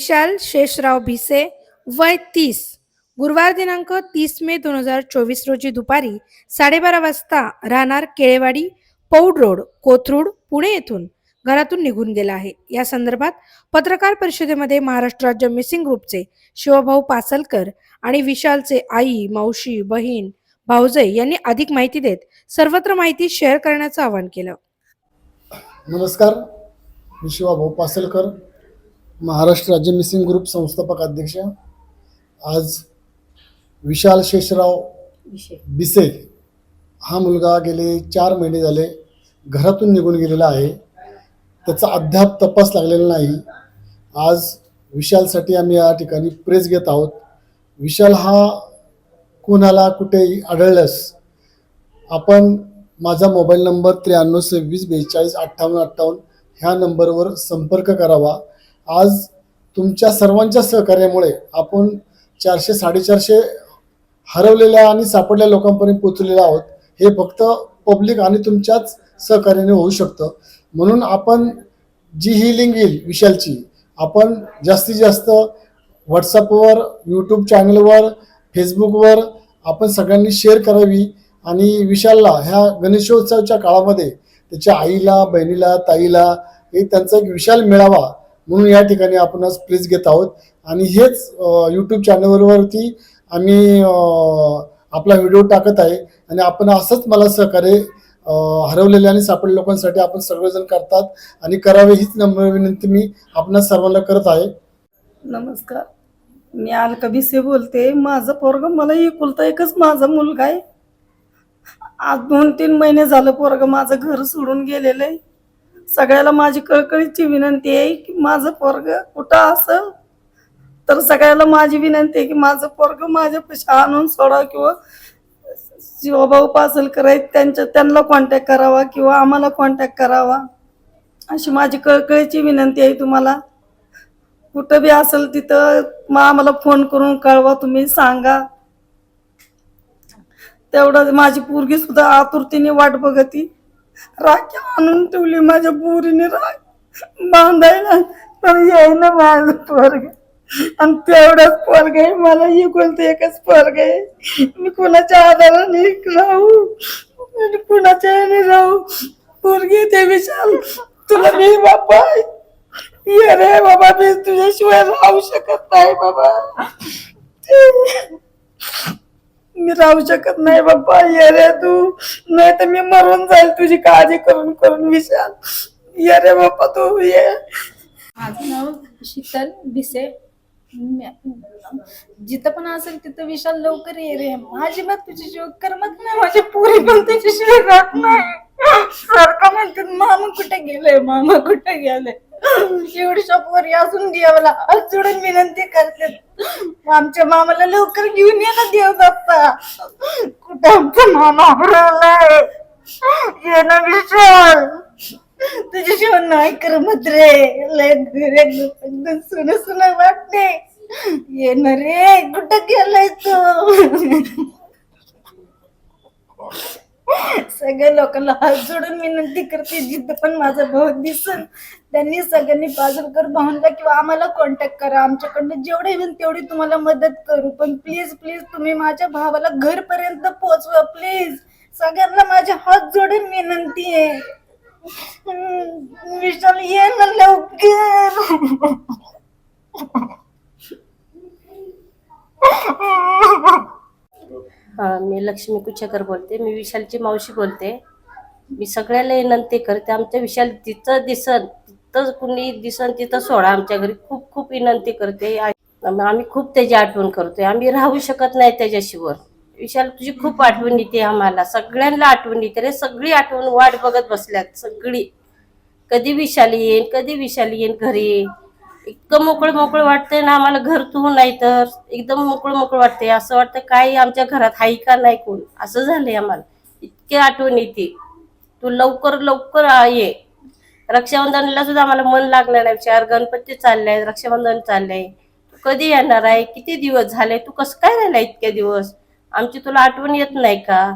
विशाल शेषराव भिसे वय तीस. गुरुवार दिनांक तीस मे दोन हजार चोवीस रोजी दुपारी साडेबारा वाजता राहणार केळेवाडी पौड रोड कोथरूड पुणे येथून घरातून निघून गेला आहे. या संदर्भात पत्रकार परिषदेमध्ये महाराष्ट्र राज्य मिसिंग ग्रुपचे शिवभाऊ पासलकर आणि विशालचे आई मावशी बहीण भाऊजय यांनी अधिक माहिती देत सर्वत्र माहिती शेअर करण्याचं आवाहन केलं. नमस्कार. मी शिवाभाऊ पासलकर. महाराष्ट्र राज्य मिसिंग ग्रुप संस्थापक अध्यक्ष आज विशाल शेषराव बिसे हा मुलगा गेले चार महिने झाले घरातून निघून गेलेला आहे. त्याचा अद्याप तपास लागलेला नाही. आज विशालसाठी आम्ही या ठिकाणी प्रेस घेत आहोत. विशाल हा कोणाला कुठेही आढळल्यास आपण माझा मोबाईल नंबर त्र्याण्णव सव्वीस बेचाळीस अठ्ठावन्न अठ्ठावन्न ह्या नंबरवर संपर्क करावा. आज तुमच्या सर्वांच्या सहकार्यामुळे आपण चारशे साडेचारशे हरवलेल्या आणि सापडलेल्या लोकांपर्यंत पोचलेलो आहोत. हे फक्त पब्लिक आणि तुमच्याच सहकार्याने होऊ शकतं. म्हणून आपण जी ही लिंक येईल विशालची आपण जास्तीत जास्त व्हॉट्सअपवर यूट्यूब चॅनलवर फेसबुकवर आपण सगळ्यांनी शेअर करावी. आणि विशालला ह्या गणेशोत्सवाच्या काळामध्ये त्याच्या आईला बहिणीला ताईला हे त्यांचा एक विशाल मिळावा म्हणून या ठिकाणी आपण आज प्रेस घेत आहोत. आणि हेच यूट्यूब चॅनलवरती आम्ही आपला व्हिडिओ टाकत आहे. आणि आपण असंच मला सहकार्य हरवलेल्या आणि सापडलेल्या लोकांसाठी आपण सर्वजण करतात. आणि करावे हीच नम्र विनंती मी आपणा सर्वांना करत आहे. नमस्कार. मी अलकबीसे बोलते. माझं पोरग मला एकुलता एकच माझा मुलगा आहे. आज दोन तीन महिने झालं पोरग माझं घर सोडून गेलेलं आहे. सगळ्याला माझी कळकळीची विनंती आहे की माझं पोरग कुठं असेल तर सगळ्याला माझी विनंती आहे की माझं पोरग माझ्यापाशी आणून सोडा किंवा शिवभाऊ पासल आहेत त्यांच्या त्यांना कॉन्टॅक्ट करावा किंवा आम्हाला कॉन्टॅक्ट करावा. अशी माझी कळकळीची विनंती आहे तुम्हाला. कुठं बी असेल तिथं मग आम्हाला फोन करून कळवा तुम्ही सांगा. तेवढं माझी पोरगी सुद्धा आतुरतेने वाट बघती. राखी आणून ठेवली माझ्या पोरीने राख. बांधायला पण येईना माझं पोरग. आणि तेवढाच पोरग आहे मला इकडचं एकच पोरग आहे. मी कुणाच्या आधाराने राहू आणि कुणाच्या याने राहू? पोरगी ते विशाल. तुला मी बाप्पा ये रे बाबा मी तुझ्याशिवाय राहू शकत नाही बाबा. मी राहू शकत नाही बाबा ये रे तू. नाही तर मी मरून जाईल तुझी काळजी करून करून विशाल. ये रे बाप्पा तू ये. माझं नाव शीतल भिसे. म्या- जिथं पण असेल तिथं विशाल लवकर ये रे. माझी बात तुझ्याशिवाय करमत नाही. माझी पुरी पण तुझ्याशिवाय राहत नाही. सारखं म्हणतात मामा कुठे गेले मामा कुठे गेले एवढ्या पोरी असून देवाला. हात जोडून विनंती करते. आमच्या मामाला लवकर घेऊन ये ना देव बाप्पा कुठं आमचा मामा हरवलाय? ये ना विशाल तुझ्याशिवाय नाही कर रे लय एकदम सुन सुन वाटते. ये ना रे कुठं गेलाय तू? सगळ्या लोकांना हात जोडून विनंती करते जिथं पण माझा भाऊ दिसन त्यांनी सगळ्यांनी पाजलकर भाऊंना किंवा आम्हाला कॉन्टॅक्ट करा. आमच्याकडनं जेवढे होईल तेवढी तुम्हाला मदत करू. पण प्लीज प्लीज तुम्ही माझ्या भावाला घरपर्यंत पोहोचवा प्लीज सगळ्यांना माझ्या हात जोडून विनंती आहे. विशाल ये ना लवकर हा मी लक्ष्मी कुचेकर बोलते मी विशालची मावशी बोलते. मी सगळ्याला विनंती करते आमच्या विशाल तिथं दिसन तिथं कुणी दिसन तिथं सोडा आमच्या घरी खूप खूप विनंती करते. आम्ही खूप त्याची आठवण करतोय. आम्ही राहू शकत नाही त्याच्याशिवर विशाल तुझी खूप आठवण येते आम्हाला. सगळ्यांना आठवण येते रे. सगळी आठवण वाट बघत बसल्यात सगळी. कधी विशाल येईन कधी विशाल येईन घरी? इतकं मोकळं मोकळं वाटतंय ना आम्हाला घर तू नाही तर. एकदम मोकळं मोकळं वाटतंय. असं वाटतं काय आमच्या घरात हाय का नाही कोण? असं झालंय आम्हाला. इतके आठवण येते. तू लवकर लवकर ये. रक्षाबंधनला सुद्धा आम्हाला मन लागलं नाही. विचार गणपती चाललाय रक्षाबंधन चाललंय. तू कधी येणार आहे? किती दिवस झाले? तू कसं काय राहिला इतके दिवस? आमची तुला आठवण येत नाही का?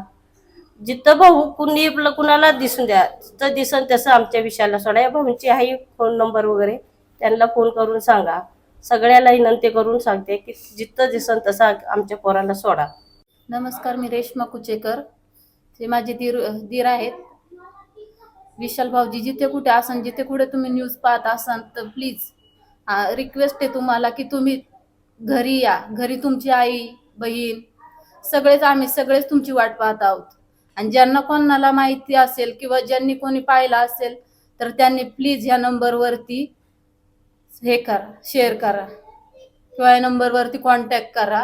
जिथं भाऊ कुणी कुणाला दिसून द्या जिथं दिसन तसं आमच्या विषयाला सोडा. या भाऊंची आहे फोन नंबर वगैरे. त्यांना फोन करून सांगा. सगळ्याला विनंती करून सांगते की जिथं दिसन तसा आमच्या पोराला सोडा. नमस्कार मी रेश्मा कुचेकर. ते माझे दीर दीर आहेत. विशाल भाऊजी जिथे कुठे असन जिथे कुठे तुम्ही न्यूज पाहत असाल तर प्लीज रिक्वेस्ट आहे तुम्हाला की तुम्ही घरी या. घरी तुमची आई बहीण सगळेच आम्ही सगळेच तुमची वाट पाहत आहोत. आणि ज्यांना कोणाला माहिती असेल किंवा ज्यांनी कोणी पाहिलं असेल तर त्यांनी प्लीज ह्या नंबरवरती हे करा शेअर करा. किंवा या नंबरवरती कॉन्टॅक्ट करा.